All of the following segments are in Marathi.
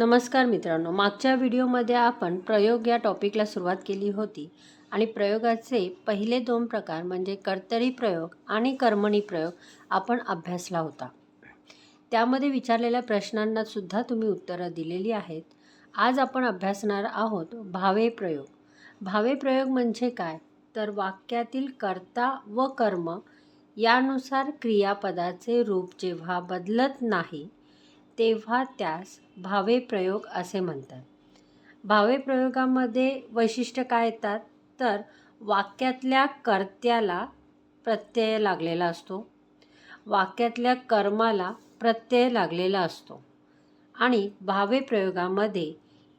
नमस्कार मित्रांनो मागच्या व्हिडिओमध्ये आपण प्रयोग या टॉपिकला सुरुवात केली होती आणि प्रयोगाचे पहिले दोन प्रकार म्हणजे कर्तरी प्रयोग आणि कर्मणी प्रयोग आपण अभ्यासला होता. त्यामध्ये विचारलेल्या प्रश्नांना सुद्धा तुम्ही उत्तरं दिलेली आहेत. आज आपण अभ्यासणार आहोत भावे प्रयोग. भावे प्रयोग म्हणजे काय? तर वाक्यातील कर्ता व कर्म यानुसार क्रियापदाचे रूप जेव्हा बदलत नाही तेव्हा त्यास भावे प्रयोग असे म्हणतात. भावे प्रयोगामध्ये वैशिष्ट्य काय येतात? तर वाक्यातल्या कर्त्याला प्रत्यय लागलेला असतो. वाक्यातल्या कर्माला प्रत्यय लागलेला असतो. आणि भावे प्रयोगामध्ये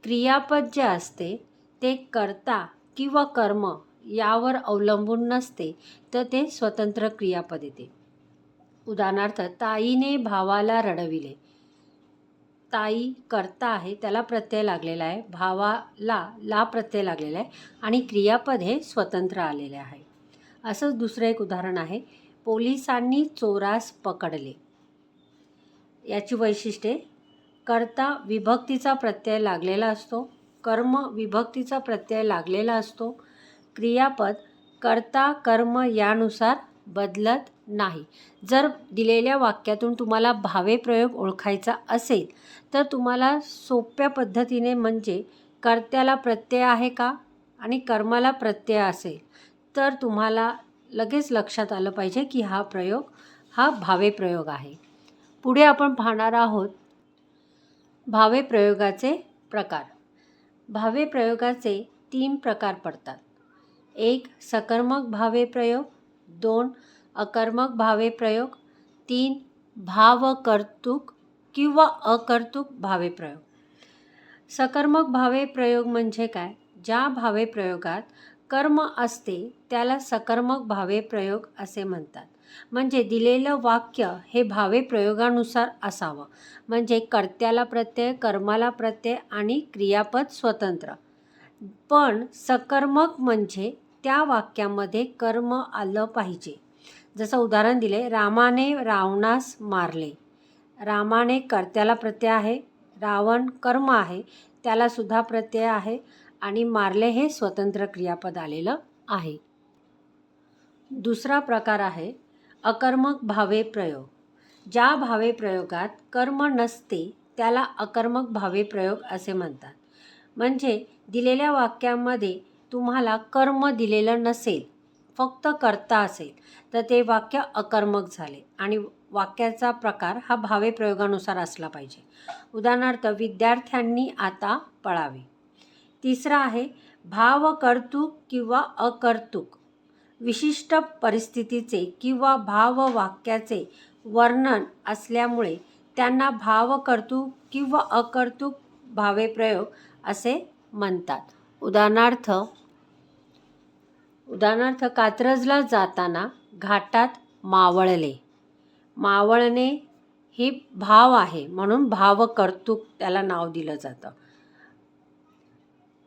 क्रियापद जे असते ते कर्ता किंवा कर्म यावर अवलंबून नसते तर ते स्वतंत्र क्रियापद येते. उदाहरणार्थ ताईने भावाला रडविले. ताई कर्ता आहे त्याला प्रत्यय लागलेला आहे. भावाला ला प्रत्यय लागलेला आहे आणि क्रियापद हे स्वतंत्र आलेले आहे. असंच दुसरं एक उदाहरण आहे. पोलिसांनी चोरास पकडले. याची वैशिष्ट्ये कर्ता विभक्तीचा प्रत्यय लागलेला असतो कर्म विभक्तीचा प्रत्यय लागलेला असतो. क्रियापद कर्ता कर्म यानुसार बदलत नाही. जर दिलेल्या वाक्यातून तुम्हाला भावे प्रयोग ओळखायचा असेल तर तुम्हाला सोप्या पद्धतीने म्हणजे कर्त्याला प्रत्यय आहे का आणि कर्माला प्रत्यय असेल तर तुम्हाला लगेच लक्षात आलं पाहिजे की हा प्रयोग हा भावे प्रयोग आहे. पुढे आपण पाहणार आहोत भावे प्रयोगाचे प्रकार. भावे प्रयोगाचे तीन प्रकार पडतात. एक सकर्मक भावे प्रयोग. दोन अकर्मक भावे प्रयोग. तीन भावकर्तुक किंवा अकर्तुक भावे प्रयोग. सकर्मक भावे प्रयोग म्हणजे काय? ज्या भावे प्रयोगात कर्म असते त्याला सकर्मक भावे प्रयोग असे म्हणतात. म्हणजे दिलेलं वाक्य हे भावे प्रयोगानुसार असावं. म्हणजे कर्त्याला प्रत्यय कर्माला प्रत्यय आणि क्रियापद स्वतंत्र. पण सकर्मक म्हणजे त्या वाक्यामध्ये कर्म आलं पाहिजे. जसं उदाहरण दिले रामाने रावणास मारले. रामाने कर्त्याला प्रत्यय आहे. रावण कर्म आहे. त्यालासुद्धा प्रत्यय आहे. आणि मारले हे स्वतंत्र क्रियापद आलेलं आहे. दुसरा प्रकार आहे अकर्मक भावे प्रयोग. ज्या भावे प्रयोगात कर्म नसते त्याला अकर्मक भावे प्रयोग असे म्हणतात. म्हणजे दिलेल्या वाक्यामध्ये तुम्हाला कर्म दिलेलं नसेल फक्त कर्ता असेल तर ते वाक्य अकर्मक झाले आणि वाक्याचा प्रकार हा भावे प्रयोगानुसार असला पाहिजे. उदाहरणार्थ विद्यार्थ्यांनी आता पळावे. तिसरा आहे भावकर्तुक किंवा अकर्तुक. विशिष्ट परिस्थितीचे किंवा भाववाक्याचे वर्णन असल्यामुळे त्यांना भावकर्तुक किंवा अकर्तुक भावे प्रयोग असे म्हणतात. उदाहरणार्थ उदाहरणार्थ कात्रजला जाताना घाटात मावळले. मावळणे हे भाव आहे म्हणून भावकर्तुक त्याला नाव दिलं जातं.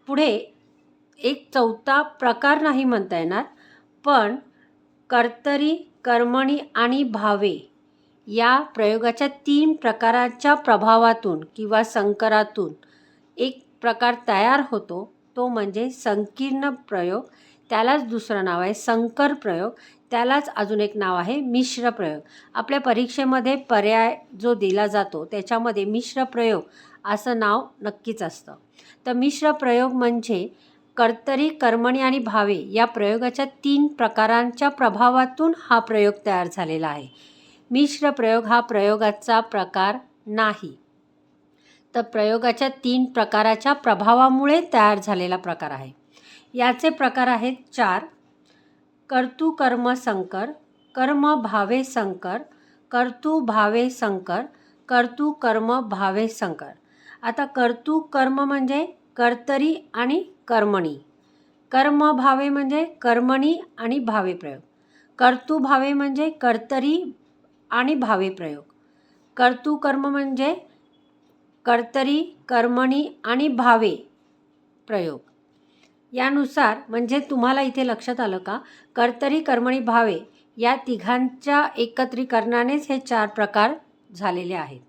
पुढे एक चौथा प्रकार नाही म्हणता येणार पण कर्तरी कर्मणी आणि भावे या प्रयोगाच्या तीन प्रकाराच्या प्रभावातून किंवा संकरातून एक प्रकार तयार होतो तो म्हणजे संकीर्ण प्रयोग. त्यालाच दुसरं नाव आहे संकर प्रयोग. त्यालाच अजून एक नाव आहे मिश्र प्रयोग. आपल्या परीक्षेमध्ये पर्याय जो दिला जातो त्याच्यामध्ये मिश्र प्रयोग असं नाव नक्कीच असतं. तर मिश्र प्रयोग म्हणजे कर्तरी कर्मणी आणि भावे या प्रयोगाच्या तीन प्रकारांच्या प्रभावातून हा प्रयोग तयार झालेला आहे. मिश्र प्रयोग हा प्रयोगाचा प्रकार नाही. तर प्रयोगाच्या तीन प्रकाराच्या प्रभावामुळे तयार झालेला प्रकार आहे. याचे प्रकार आहेत चार. कर्तु कर्म संकर कर्म भावे संकर कर्तु भावे संकर कर्तु कर्म भावे संकर. आता कर्तु कर्म म्हणजे कर्तरी आणि कर्मणी. कर्म भावे म्हणजे कर्मणी आणि भावे प्रयोग. कर्तु भावे म्हणजे कर्तरी आणि भावे प्रयोग. कर्तु कर्म म्हणजे कर्तरी कर्मणी आणि भावे प्रयोग. यानुसार म्हणजे तुम्हाला इथे लक्षात आलं का? कर्तरी कर्मणी भावे या तिघांच्या एकत्रीकरणानेच हे चार प्रकार झालेले आहेत.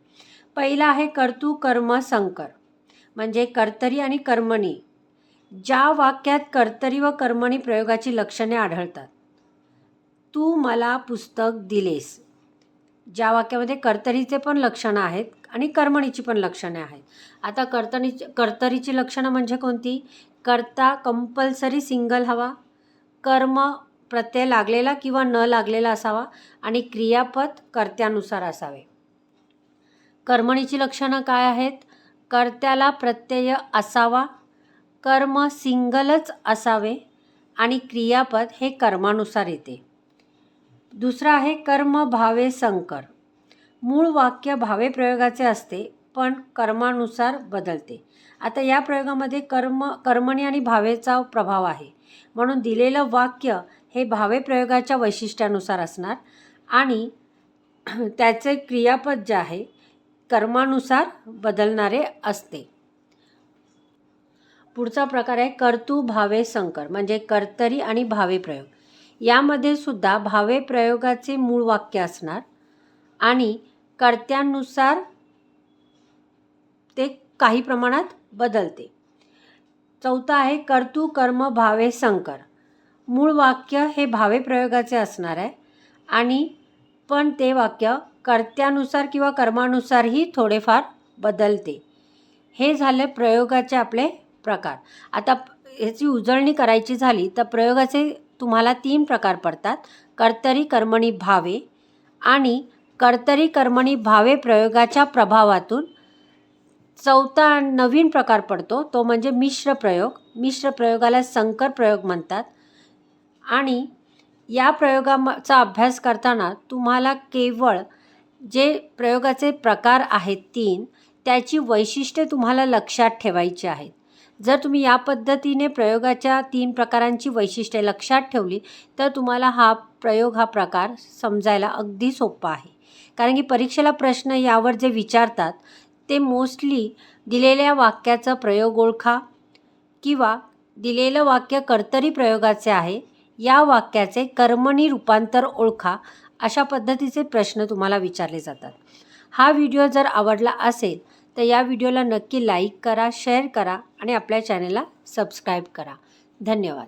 पहिला आहे कर्तु कर्म संकर. म्हणजे कर्तरी आणि कर्मणी. ज्या वाक्यात कर्तरी व कर्मणी प्रयोगाची लक्षणे आढळतात तू मला पुस्तक दिलेस. ज्या वाक्यामध्ये कर्तरीचे पण लक्षणं आहेत आणि कर्मणीची पण लक्षणे आहेत. आता कर्तनीची कर्तरीची लक्षणं म्हणजे कोणती? कर्ता कंपल्सरी सिंगल हवा कर्म प्रत्यय लागलेला किंवा न लागलेला असावा आणि क्रियापद कर्त्यानुसार असावे. कर्मणीची लक्षणं काय आहेत? कर्त्याला प्रत्यय असावा कर्म सिंगलच असावे आणि क्रियापद हे कर्मानुसार येते. दुसरं आहे कर्म भावे संकर. मूळ वाक्य भावे प्रयोगाचे असते पण कर्मानुसार बदलते. आता या प्रयोगामध्ये कर्म कर्मणी आणि भावेचा प्रभाव आहे. म्हणून दिलेलं वाक्य हे भावे प्रयोगाच्या वैशिष्ट्यानुसार असणार आणि त्याचे क्रियापद जे आहे कर्मानुसार बदलणारे असते. पुढचा प्रकार आहे कर्तू भावे संकर म्हणजे कर्तरी आणि भावे प्रयोग. यामध्ये सुद्धा भावे प्रयोगाचे मूळ वाक्य असणार आणि कर्त्यानुसार ते काही प्रमाणात बदलते. चौथा आहे कर्तू कर्म भावे संकर. मूळ वाक्य हे भावे प्रयोगाचे असणार आहे. आणि पण ते वाक्य कर्त्यानुसार किंवा कर्मानुसारही थोडेफार बदलते. हे झाले प्रयोगाचे आपले प्रकार. आता ह्याची उजळणी करायची झाली तर प्रयोगाचे तुम्हाला तीन प्रकार पडतात. कर्तरी कर्मणी भावे आणि कर्तरी कर्मणी भावे प्रयोगाच्या प्रभावातून चौथा नवीन प्रकार पडतो. तो म्हणजे मिश्र प्रयोग. मिश्र प्रयोगाला संकर प्रयोग म्हणतात. आणि या प्रयोगाचा अभ्यास करताना तुम्हाला केवळ जे प्रयोगाचे प्रकार आहेत तीन त्याची वैशिष्ट्ये तुम्हाला लक्षात ठेवायची आहेत. जर तुम्ही या पद्धतीने प्रयोगाच्या तीन प्रकारांची वैशिष्ट्ये लक्षात ठेवली तर तुम्हाला हा प्रयोग हा प्रकार समजायला अगदी सोपा आहे. कारण की परीक्षेला प्रश्न यावर जे विचारतात ते मोस्टली दिलेल्या वाक्याचा प्रयोग ओळखा किंवा दिलेलं वाक्य कर्तरी प्रयोगाचे आहे या वाक्याचे कर्मणी रूपांतर ओळखा अशा पद्धतीचे प्रश्न तुम्हाला विचारले जातात. हा व्हिडिओ जर आवडला असेल तर या व्हिडिओला नक्की लाईक करा शेअर करा आणि आपल्या चॅनलला सबस्क्राईब करा. धन्यवाद.